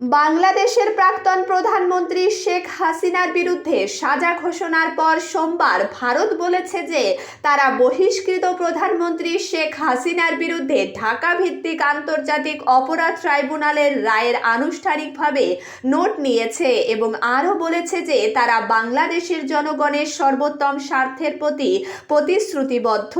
বাংলাদেশের প্রাক্তন প্রধানমন্ত্রী শেখ হাসিনার বিরুদ্ধে সাজা ঘোষণার পর সোমবার ভারত বলেছে যে তারা বহিষ্কৃত প্রধানমন্ত্রী শেখ হাসিনার বিরুদ্ধে ঢাকা ভিত্তিক আন্তর্জাতিক অপরাধ ট্রাইব্যুনালের রায়ের আনুষ্ঠানিকভাবে নোট নিয়েছে এবং আরও বলেছে যে তারা বাংলাদেশের জনগণের সর্বোত্তম স্বার্থের প্রতি প্রতিশ্রুতিবদ্ধ।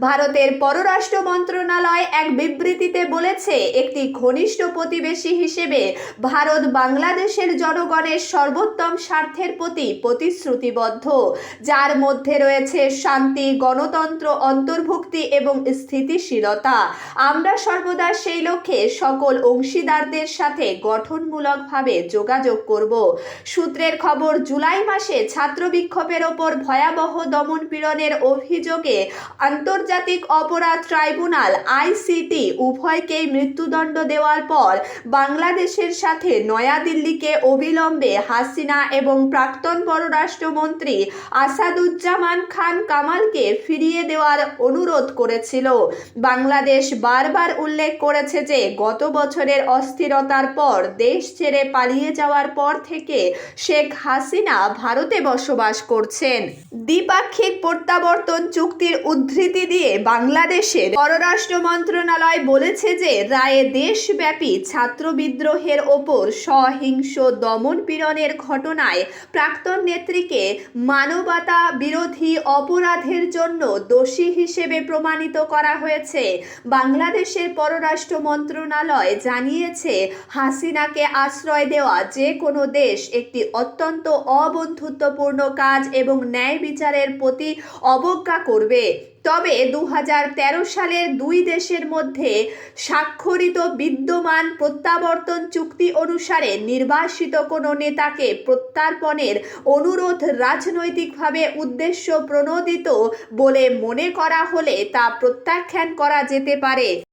ভারতের পররাষ্ট্র মন্ত্রণালয় এক বিবৃতিতে বলেছে, একটি ঘনিষ্ঠ প্রতিবেশী হিসেবে ভারত বাংলাদেশের জনগণের সর্বোত্তম স্বার্থের প্রতি প্রতিশ্রুতিবদ্ধ, যার মধ্যে রয়েছে শান্তি, গণতন্ত্র, অন্তর্ভুক্তি এবং স্থিতিশীলতা। আমরা সর্বদা সেই লক্ষ্যে সকল অংশীদারদের সাথে গঠনমূলকভাবে যোগাযোগ করব। সূত্রের খবর, জুলাই মাসে ছাত্র বিক্ষোভের ওপর ভয়াবহ দমন পীড়নের অভিযোগে আন্তর্জাতিক অপরাধ ট্রাইব্যুনাল, আইসিটি, উভয়কেই মৃত্যুদণ্ড দেওয়ার পর বাংলাদেশের সাথে নয়াদিল্লিকে অবিলম্বে হাসিনা এবং প্রাক্তন পররাষ্ট্রমন্ত্রী আসাদুজ্জামান খান কামালকে ফিরিয়ে দেওয়ার অনুরোধ করেছিল। বাংলাদেশ বারবার উল্লেখ করেছে যে, গত বছরের অস্থিরতার পর দেশ ছেড়ে পালিয়ে যাওয়ার পর থেকে শেখ হাসিনা ভারতে বসবাস করছেন। দ্বিপাক্ষিক প্রত্যাবর্তন চুক্তির উদ্ধৃতি দিয়ে বাংলাদেশের পররাষ্ট্র মন্ত্রণালয় বলেছে যে, রায়ে দেশব্যাপী ছাত্র বিদ্রোহের ওপর সহিংস দমন পীড়নের ঘটনায় প্রাক্তন নেত্রীকে মানবতা বিরোধী অপরাধের জন্য দোষী হিসেবে প্রমাণিত করা হয়েছে। বাংলাদেশের পররাষ্ট্র মন্ত্রণালয় জানিয়েছে, হাসিনাকে আশ্রয় দেওয়া যে কোনো দেশ একটি অত্যন্ত অবন্ধুত্বপূর্ণ কাজ এবং ন্যায় বিচারের প্রতি অবজ্ঞা করবে। তবে দু হাজার তেরো সালের দুই দেশের মধ্যে স্বাক্ষরিত বিদ্যমান প্রত্যাবর্তন চুক্তি অনুসারে নির্বাসিত কোনো নেতাকে প্রত্যার্পণের অনুরোধ রাজনৈতিকভাবে উদ্দেশ্য প্রণোদিত বলে মনে করা হলে তা প্রত্যাখ্যান করা যেতে পারে।